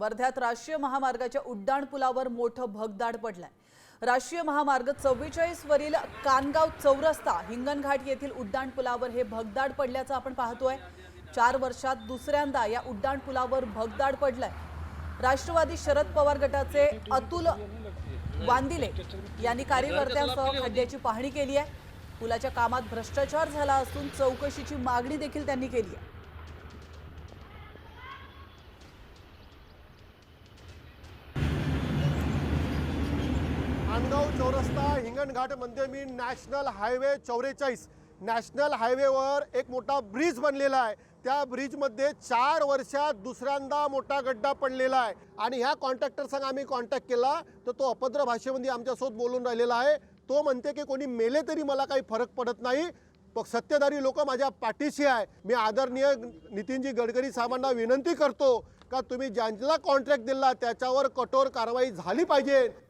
वर्ध्यात राष्ट्रीय महामार्गाच्या उड्डाण पुलावर मोठं भगदाड पडलंय. राष्ट्रीय महामार्ग चव्वेचाळीस वरील कानगाव चौरस्ता हिंगणघाट येथील उड्डाण पुलावर हे भगदाड पडल्याचं आपण पाहतोय. चार वर्षात दुसऱ्यांदा या उड्डाण पुलावर भगदाड पडलंय. राष्ट्रवादी शरद पवार गटाचे अतुल वांदिले यांनी कार्यकर्त्यांसह खड्ड्याची पाहणी केली आहे. पुलाच्या कामात भ्रष्टाचार झाला असून चौकशीची मागणी देखील त्यांनी केली आहे. माणगाव चौरस्ता हिंगणघाटमध्ये मी नॅशनल हायवे चौवेचाळीस नॅशनल हायवेवर एक मोठा ब्रिज बनलेला आहे. त्या ब्रिजमध्ये चार वर्षात दुसऱ्यांदा मोठा गड्डा पडलेला आहे. आणि ह्या कॉन्ट्रॅक्टर संग आम्ही कॉन्टॅक्ट केला तर तो अपद्र भाषेमध्ये आमच्यासोबत बोलून राहिलेला आहे. तो म्हणते की कोणी मेले तरी मला काही फरक पडत नाही. प- सत्तेधारी लोक माझ्या पाठीशी आहे. मी आदरणीय नितीनजी गडकरी साहेबांना विनंती करतो का तुम्ही ज्यांना कॉन्ट्रॅक्ट दिला त्याच्यावर कठोर कारवाई झाली पाहिजे.